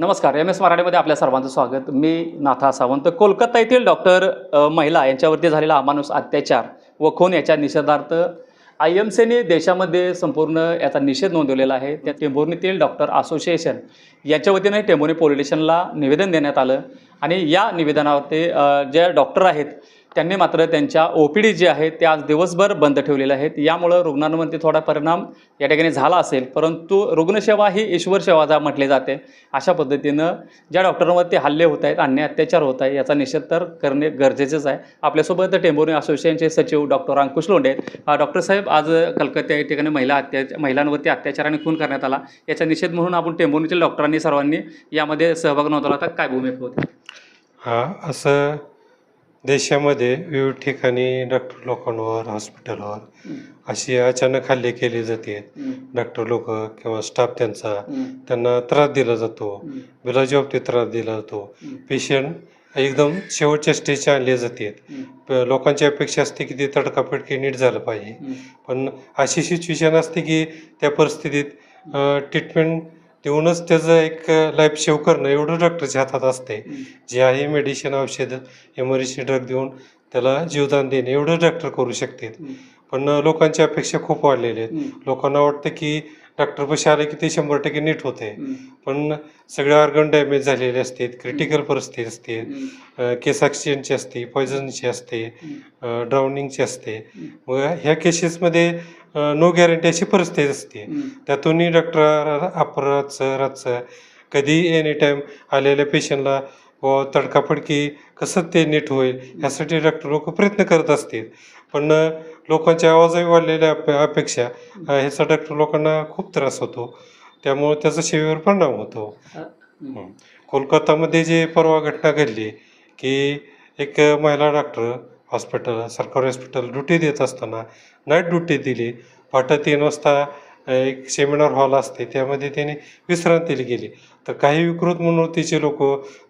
नमस्कार M S मराठीमध्ये आपल्या सर्वांचं स्वागत. मी नाथा सावंत. कोलकाता येथील डॉक्टर महिला यांच्यावरती झालेला अमानुष अत्याचार व खून याच्या निषेधार्थ आय एम सीने देशामध्ये संपूर्ण याचा निषेध नोंदवलेला आहे. त्या टेंभुर्णीतील डॉक्टर असोसिएशन याच्या वतीने टेंभुर्णी पोलीस स्टेशनला निवेदन देण्यात आलं आणि या निवेदनावरती ज्या जे डॉक्टर आहेत त्यांनी मात्र त्यांच्या ओ पी डी जी आहे ते आज दिवसभर बंद ठेवलेले आहेत. यामुळं रुग्णांवरती थोडा परिणाम या ठिकाणी झाला असेल परंतु रुग्णसेवा ही ईश्वर सेवा जा म्हटली जाते अशा पद्धतीनं ज्या डॉक्टरांवरती हल्ले होत आहेत अन्य अत्याचार होत आहे याचा निषेध तर करणे गरजेचेच आहे. आपल्यासोबत टेंभोरी असोसिएशनचे सचिव डॉक्टर अंकुश लोंढे डॉक्टर साहेब आज कलकत्ता या ठिकाणी महिला अत्याचार महिलांवरती अत्याचार आणि खून करण्यात आला. याचा निषेध म्हणून आपण टेंभुर्णीतील डॉक्टरांनी सर्वांनी यामध्ये सहभाग नोंदवला तर काय भूमिका होती? हा असं देशामध्ये विविध ठिकाणी डॉक्टर लोकांवर हॉस्पिटलवर अशी अचानक हल्ले केले जाते. डॉक्टर लोक किंवा स्टाफ त्यांचा त्यांना त्रास दिला जातो. बिलाजबाबतीत त्रास दिला जातो. पेशंट एकदम शेवटच्या स्टेजच्या आणले जाते. प- लोकांची अपेक्षा असते की ते तडकाफडकी नीट झालं पाहिजे. पण अशी सिच्युएशन असते की त्या परिस्थितीत ट्रीटमेंट देऊनच त्याचं एक लाईफ सेव्ह करणं एवढं डॉक्टरच्या हातात असते जे आहे मेडिसिन औषधं इमर्जन्सी ड्रग देऊन त्याला जीवदान देणे एवढं डॉक्टर करू शकते पण लोकांच्या अपेक्षा खूप वाढलेल्या आहेत. लोकांना वाटतं की डॉक्टर पैसे आले की ते शंभर टक्के नीट होते पण सगळे ऑर्गन डॅमेज झालेले असतात क्रिटिकल परिस्थिती असते केस ॲक्सिडेंटची असते पॉयझनची असते ड्राउनिंगची असते. मग ह्या केसेसमध्ये नो गॅरंटी अशी परिस्थिती असते. त्यातूनही डॉक्टर अपराचं रातचं कधी एनी टाईम आलेल्या पेशंटला व तडकाफडकी कसं ते नीट होईल? ह्यासाठी डॉक्टर लोक प्रयत्न करत असतील. पण लोकांच्या आवाजही वाढलेल्या अप अपेक्षा ह्याचा डॉक्टर लोकांना खूप त्रास होतो. त्यामुळे त्याचा सेवेवर परिणाम होतो. कोलकातामध्ये जे परवा घटना घडली की एक महिला डॉक्टर हॉस्पिटल सरकारी हॉस्पिटल ड्युटी देत असताना नाईट ड्युटी दिली. पहाटे तीन वाजता एक सेमिनार हॉल असते त्यामध्ये त्याने विश्रांतीला गेली तर काही विकृत मनोवृत्तीचे लोक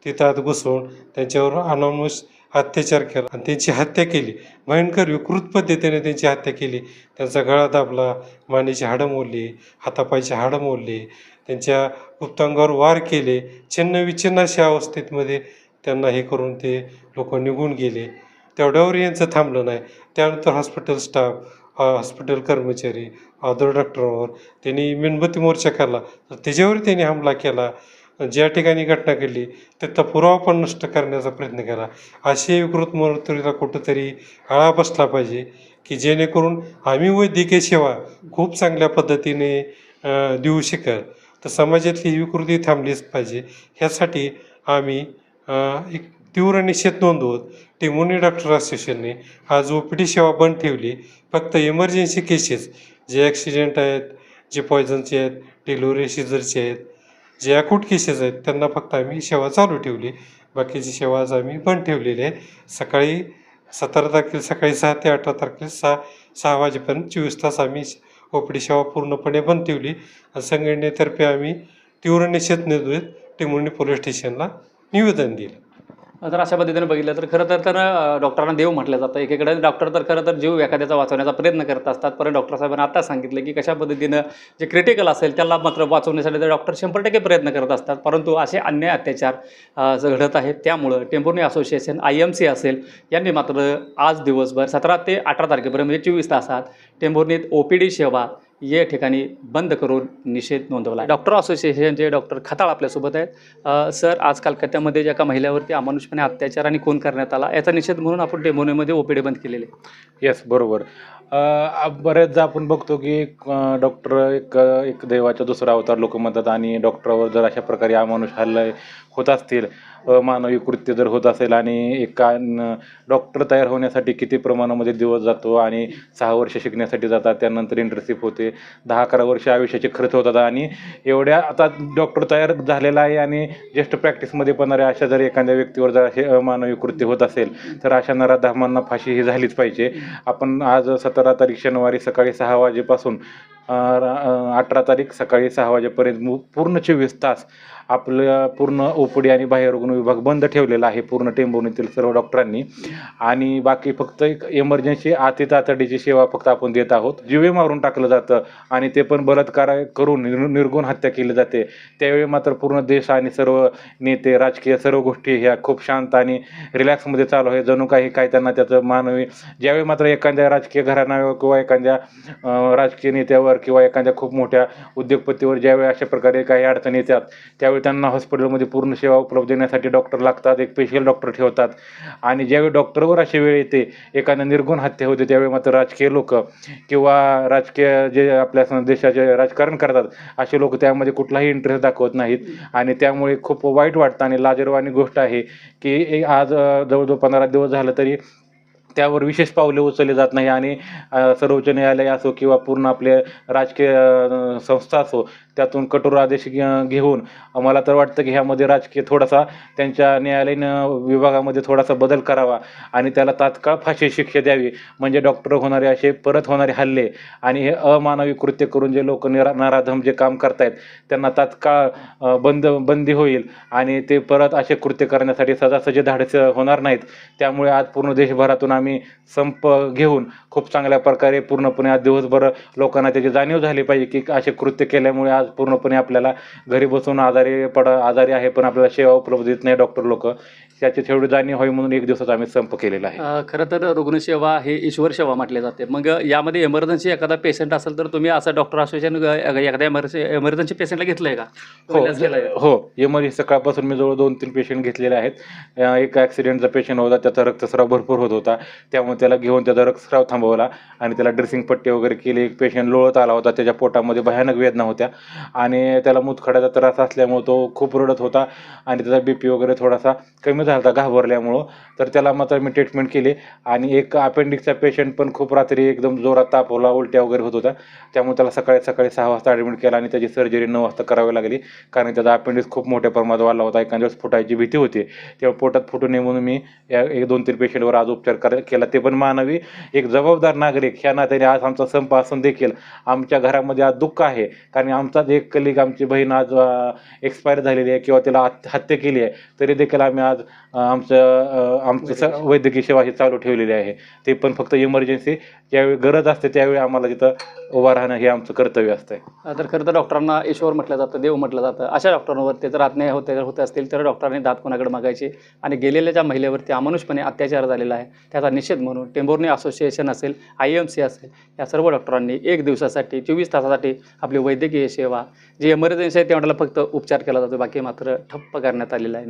तिथं आत घुसून त्यांच्यावर अनामुष अत्याचार केला आणि त्यांची हत्या केली. भयंकर विकृत पद्धतीने त्यांची हत्या केली. त्यांचा गळा दाबला मानेची हाडं मोडली हातापायची हाडं मोडली त्यांच्या गुप्तांगावर वार केले. छिन्न विच्छिन्न अशा अवस्थेमध्ये त्यांना हे करून ते लोक निघून गेले. तेवढ्यावर यांचं थांबलं नाही. त्यानंतर हॉस्पिटल स्टाफ हॉस्पिटल कर्मचारी अदर डॉक्टरांवर त्यांनी मेणबत्ती मोर्चा केला. तर त्याच्यावर त्यांनी हमला केला. ज्या ठिकाणी घटना घडली त्याचा पुरावा पण नष्ट करण्याचा प्रयत्न केला. अशी विकृत मनोवृत्तीला कुठंतरी आळा बसला पाहिजे की जेणेकरून आम्ही वैद्यकीय सेवा खूप चांगल्या पद्धतीने देऊ शकेल. तर समाजातली ही विकृती थांबलीच पाहिजे. ह्यासाठी आम्ही एक तीव्र निषेध नोंदवत टिमोनी डॉक्टर असोसिएशनने आज ओ पी डी सेवा बंद ठेवली. फक्त इमर्जन्सी केसेस जे ॲक्सिडेंट आहेत जे पॉयझनचे आहेत डिलिव्हरी सिजरचे आहेत जे अकूट केसेस आहेत त्यांना फक्त आम्ही सेवा चालू ठेवली. बाकीची सेवा आज आम्ही बंद ठेवलेली आहे. सकाळी सतरा तारखेला सकाळी सहा ते अठरा तारखेला सहा सहा वाजेपर्यंत चोवीस तास आम्ही ओ पी डी सेवा पूर्णपणे बंद ठेवली. आणि संघटनेतर्फे आम्ही तीव्र निषेध नोंदवत टिमोनी पोलीस स्टेशनला निवेदन दिलं. जर अशा पद्धतीने बघितलं तर खरं तर तर डॉक्टरांना देव म्हटलं जातं. एकीकडे डॉक्टर तर खरं तर जीव एखाद्याचा वाचवण्याचा प्रयत्न करत असतात. परत डॉक्टर साहेबांना आता सांगितलं की कशा पद्धतीनं जे क्रिटिकल असेल त्याला मात्र वाचवण्यासाठी तर डॉक्टर शंभर टक्के प्रयत्न करत असतात. परंतु असे अन्याय अत्याचार घडत आहेत. त्यामुळं टेम्पोनी असोसिएशन आय एम सी असेल यांनी मात्र आज दिवसभर सतरा ते अठरा तारखेपर्यंत म्हणजे चोवीस तासात टेंभुर्णीत ओ पी डी सेवा या ठिकाणी बंद करून निषेध नोंदवला आहे. डॉक्टर असोसिएशनचे डॉक्टर खताळ आपल्यासोबत आहेत. सर आज कलकत्त्यामध्ये ज्या एका महिलेवरती अमानुषपणे अत्याचार आणि खून करण्यात आला याचा निषेध म्हणून आपण टेंभुर्णीमध्ये ओपीडी बंद केलेले येस बरोबर. बऱ्याचदा आपण बघतो की डॉक्टर एक एक देवाचा दुसरा अवतार लोक म्हणतात आणि डॉक्टरवर जर अशा प्रकारे अमानुष हल्ले होत असतील अमानवी कृत्य जर होत असेल आणि एका डॉक्टर तयार होण्यासाठी किती प्रमाणामध्ये दिवस जातो आणि सहा वर्ष शिकण्यासाठी जातात त्यानंतर इंटर्नशिप होते दहा अकरा वर्ष आयुष्याचे खर्च होतात आणि एवढ्या आता डॉक्टर तयार झालेला आहे आणि जस्ट प्रॅक्टिसमध्ये पण अशा जर एखाद्या व्यक्तीवर जर असे अमानवी कृत्य होत असेल तर अशा नराधमांना फाशी ही झालीच पाहिजे. आपण आज सतरा तारीख शनिवारी सकाळी सहा वाजेपासून अठरा तारीख सकाळी सहा वाजेपर्यंत पूर्ण चोवीस तास आपलं पूर्ण ओपडी आणि बाह्यरुग्ण विभाग बंद ठेवलेला आहे पूर्ण टेंबोनीतील सर्व डॉक्टरांनी. आणि बाकी फक्त एक इमर्जन्सी आती तातडीची सेवा फक्त आपण देत आहोत. जीवे मारून टाकलं जातं आणि ते पण बलात्कार करून निर् निर्गुण हत्या केली जाते. त्यावेळी मात्र पूर्ण देश आणि सर्व नेते राजकीय सर्व गोष्टी ह्या खूप शांत आणि रिलॅक्समध्ये चालू आहे. जणू काही काय त्यांना त्याचं मानवी ज्यावेळी मात्र एखाद्या राजकीय घराण्यावर किंवा एखाद्या राजकीय नेत्यावर किंवा एखाद्या खूप मोठ्या उद्योगपतीवर ज्यावेळी अशा प्रकारे काही अडचणी येतात त्यावेळी त्यांना हॉस्पिटलमध्ये पूर्ण सेवा उपलब्ध देण्यासाठी डॉक्टर लागतात एक स्पेशल डॉक्टर ठेवतात. आणि ज्यावेळी डॉक्टरवर अशी वेळ येते एखाद्या निर्गुण हत्या होते त्यावेळी मात्र राजकीय लोक किंवा राजकीय जे आपल्या स- देशाचे राजकारण करतात असे लोक त्यामध्ये कुठलाही इंटरेस्ट दाखवत नाहीत. आणि त्यामुळे खूप वाईट वाटतं आणि लाजरवाणी गोष्ट आहे की आज जवळजवळ पंधरा दिवस झालं तरी त्यावर विशेष पावले उचलले जात नाही आणि सर्वोच्च न्यायालय असो किंवा पूर्ण आपले राजकीय संस्था असो त्यातून कठोर आदेश घे- घेऊन मला तर वाटतं की ह्यामध्ये राजकीय थोडासा त्यांच्या न्यायालयीन विभागामध्ये थोडासा बदल करावा आणि त्याला तात्काळ फाशी शिक्षा द्यावी म्हणजे डॉक्टर होणारे असे परत होणारे हल्ले आणि हे अमानवी कृत्य करून जे लोक निरा नराधम जे काम करतायत त्यांना तात्काळ बंद बंदी होईल आणि ते परत असे कृत्य करण्यासाठी सदासजे धाडस होणार नाहीत. त्यामुळे आज पूर्ण देशभरातून आम्ही संप घेऊन खूप चांगल्या प्रकारे पूर्णपणे आज दिवसभर लोकांना त्याची जाणीव झाली पाहिजे की असे कृत्य केल्यामुळे आज पूर्णपणे आपल्याला घरी बसून आजारी पड आजारी आहे पण आपल्याला सेवा उपलब्ध देत नाही डॉक्टर लोक. त्याची तेवढी जाणीव व्हावी म्हणून एक दिवसाचा आम्ही संप केलेला आहे. अ, खरं तर रुग्णसेवा हे ईश्वर सेवा म्हटले जाते. मग यामध्ये एमर्जन्सी एखादा पेशंट असेल तर तुम्ही असं डॉक्टर असोसिएशन एखाद्या एमर्जन्सी एमर्जन्सी पेशंटला घेतलंय का? हो केलंय? हो. एमर्जन्सी सकाळपासून मी जवळ दोन तीन पेशंट घेतलेले आहेत. अं, एक ॲक्सिडेंटचा पेशंट होता त्याचा रक्तस्राव भरपूर होत होता. त्यामुळे त्याला घेऊन त्याचा रक्तस्राव थांबवला आणि त्याला ड्रेसिंग पट्टी वगैरे केली. एक पेशंट लोळत आला होता त्याच्या पोटामध्ये भयानक वेदना होत्या. आणि त्याला मुतखड्याचा त्रास असल्यामुळे तो खूप रडत होता आणि त्याचा बी पी वगैरे थोडासा कमी झाला होता घाबरल्यामुळं तर त्याला मात्र मी ट्रीटमेंट केली. आणि एक अपेंडिक्सचा पेशंट पण खूप रात्री एकदम जोरात तापवला उलट्या वगैरे होत होता त्यामुळे त्याला सकाळी सकाळी सहा वाजता ॲडमिट केला आणि त्याची सर्जरी नऊ वाजता करावी लागली. कारण त्याचा अपेंडिक्स खूप मोठ्या प्रमाणात वाढला होता. एखाद्या वेळेस फुटायची भीती होती. तेव्हा पोटात फुटू नये म्हणून मी या एक दोन तीन पेशंटवर आज उपचार कर केला. ते पण मानवी एक जबाबदार नागरिक. ह्या नात्याने आज आमचा संप असून देखील आमच्या घरामध्ये आज दुःख आहे. कारण आमचाच एक कलिग आमची बहीण आज एक्सपायर झालेली आहे किंवा तिला हत्या केली आहे. तरी देखील आम्ही आज आमचं आमचं वैद्यकीय सेवा. ही चालू ठेवलेली आहे. ते पण फक्त इमर्जन्सी ज्यावेळी गरज असते त्यावेळी आम्हाला तिथं उभा राहणं हे आमचं कर्तव्य असतं तर खरं तर डॉक्टरांना ईश्वर म्हटलं जातं देव म्हटलं जातं. अशा डॉक्टरांवर ते जर अन्याय होते होत असतील तर डॉक्टरांनी दात कोणाकडे मागायचे? आणि गेलेल्या ज्या महिलेवरती अमानुषपणे अत्याचार झालेला आहे त्याचा निषेध म्हणून टेंभुर्णी असोसिएशन असेल आय एम सी असेल या सर्व डॉक्टरांनी एक दिवसासाठी चोवीस तासासाठी आपली वैद्यकीय सेवा जी एमर्जन्सी आहे तेवढ्याला फक्त उपचार केला जातो. बाकी मात्र ठप्प करण्यात आलेला आहे.